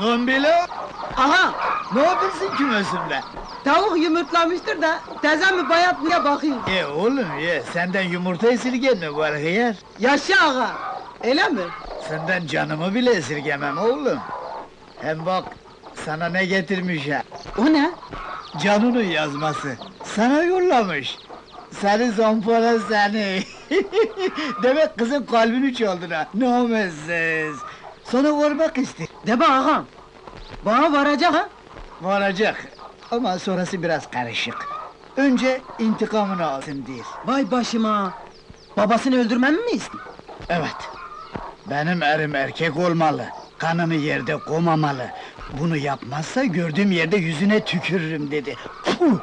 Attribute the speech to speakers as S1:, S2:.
S1: Bile
S2: Aha!
S1: ne yapıyorsun kümesimle?
S2: Tavuk yumurtlamıştır da teyzem mi bayat mı ya bakayım.
S1: Ye oğlum ye, senden yumurta esirgenme var hıyar.
S2: Yaşa ağa! Öyle mi?
S1: Senden canımı bile esirgemem oğlum. Hem bak, sana ne getirmiş ha?
S2: O ne?
S1: Canının yazması. Sana yollamış. Seni zampara seni. Demek kızın kalbini çaldın ha. Namussuz. Sana varmak ister.
S2: Deme ağam. Bana varacak ha?
S1: Varacak. Ama sonrası biraz karışık. Önce intikamını alsın diye.
S2: Vay başıma! Babasını öldürmemi mi istiyor?
S1: Evet. Benim erim erkek olmalı. Kanını yerde koymamalı. Bunu yapmazsa gördüğüm yerde yüzüne tükürürüm dedi. Puh!